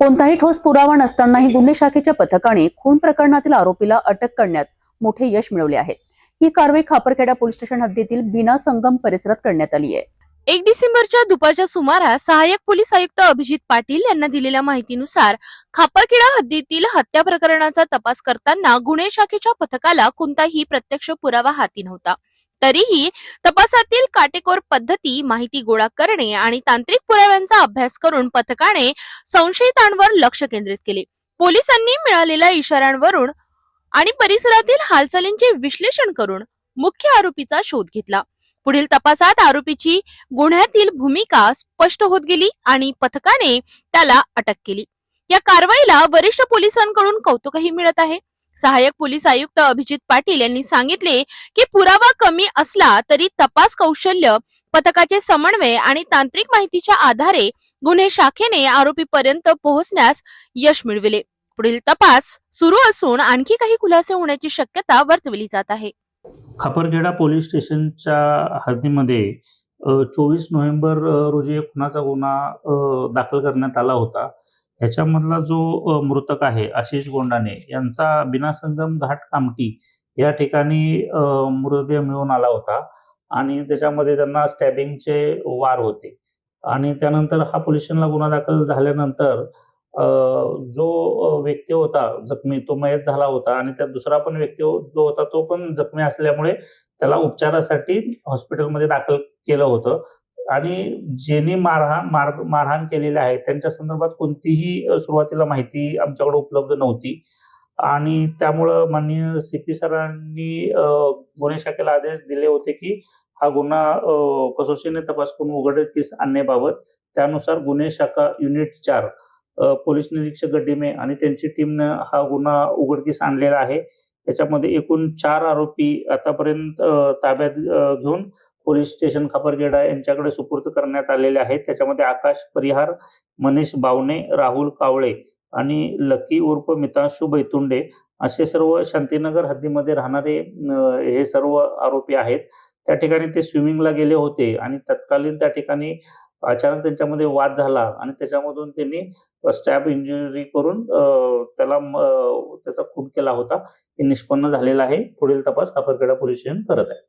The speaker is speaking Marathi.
कोणताही ठोस पुरावा नसतानाही गुन्हे शाखेच्या पथकाने खून प्रकरणातील आरोपीला अटक करण्यात मोठे यश मिळवले आहे. ही कारवाई खापरखेडा पोलीस स्टेशन हद्दीतील बिना संगम परिसरात करण्यात आली आहे. एक डिसेंबरच्या दुपारच्या सुमारास सहाय्यक पोलीस आयुक्त अभिजित पाटील यांना दिलेल्या माहितीनुसार खापरखेडा हद्दीतील हत्या प्रकरणाचा तपास करताना गुन्हे शाखेच्या पथकाला कोणताही प्रत्यक्ष पुरावा हाती नव्हता. तरीही तपासातील काटेकोर पद्धती माहिती गोळा करणे आणि तांत्रिक पुराव्यांचा अभ्यास करून पथकाने संशयितांवर लक्ष केंद्रित केले. पोलिसांनी मिळालेल्या इशाऱ्यांवरून आणि परिसरातील हालचालींचे विश्लेषण करून मुख्य आरोपीचा शोध घेतला. पुढील तपासात आरोपीची गुन्ह्यातील भूमिका स्पष्ट होत गेली आणि पथकाने त्याला अटक केली. या कारवाईला वरिष्ठ पोलिसांकडून कौतुकही मिळत आहे. सहाय्यक पोलीस आयुक्त अभिजित पाटील यांनी सांगितले की पुरावा कमी असला तरी तपास कौशल्य पथकाचे समन्वय आणि तांत्रिक माहितीच्या आधारे गुन्हे शाखेने आरोपीपर्यंत पोहोचण्यास यश मिळविले. पुढील तपास सुरू असून आणखी काही खुलासे होण्याची शक्यता वर्तवली जात आहे. खापरखेडा पोलीस स्टेशनच्या हद्दीमध्ये चोवीस नोव्हेंबर रोजी एक खुनाचा गुन्हा दाखल करण्यात आला होता. ह्याच्यामधला जो मृतक आहे आशिष गोंडाने यांचा बिनासंगम घाट कामटी या ठिकाणी मृतदेह मिळून आला होता आणि त्याच्यामध्ये त्यांना स्टॅबिंगचे वार होते. आणि त्यानंतर हा पोलीस स्टेशनला गुन्हा दाखल झाल्यानंतर जो व्यक्ती होता जखमी तो मयत झाला होता आणि त्यात दुसरा पण व्यक्ती हो, जो होता तो पण जखमी असल्यामुळे त्याला उपचारासाठी हॉस्पिटलमध्ये दाखल केलं होतं. आणि ज्यांनी मारहाण मार मारहाण केलेली आहे त्यांच्या संदर्भात कोणतीही सुरुवातीला माहिती आमच्याकडे उपलब्ध नव्हती. आणि त्यामुळं माननीय सी पी सरांनी गुन्हे शाखेला आदेश दिले होते की हा गुन्हा कसोशीने तपास करून उघडकीस आणण्याबाबत. त्यानुसार गुन्हे शाखा युनिट चार पोलीस निरीक्षक गड्डीमे आणि त्यांची टीमनं हा गुन्हा उघडकीस आणलेला आहे. याच्यामध्ये एकूण चार आरोपी आतापर्यंत ताब्यात घेऊन पोलीस स्टेशन खापरखेडा यांच्याकडे सुपूर्द करण्यात आलेले आहेत. त्याच्यामध्ये आकाश परिहार मनीष बावणे राहुल कावळे आणि लकी उर्फ मितांशु बैतुंडे असे सर्व शांतीनगर हद्दीमध्ये राहणारे हे सर्व आरोपी आहेत. त्या ठिकाणी ते स्विमिंगला गेले होते आणि तत्कालीन त्या ठिकाणी अचानक त्यांच्यामध्ये वाद झाला आणि त्याच्यामधून त्यांनी स्टॅब इंजिनिअरिंग करून त्याला त्याचा खून केला होता. हे निष्पन्न झालेला आहे. पुढील तपास खापरखेडा पोलीस स्टेशन करत आहे.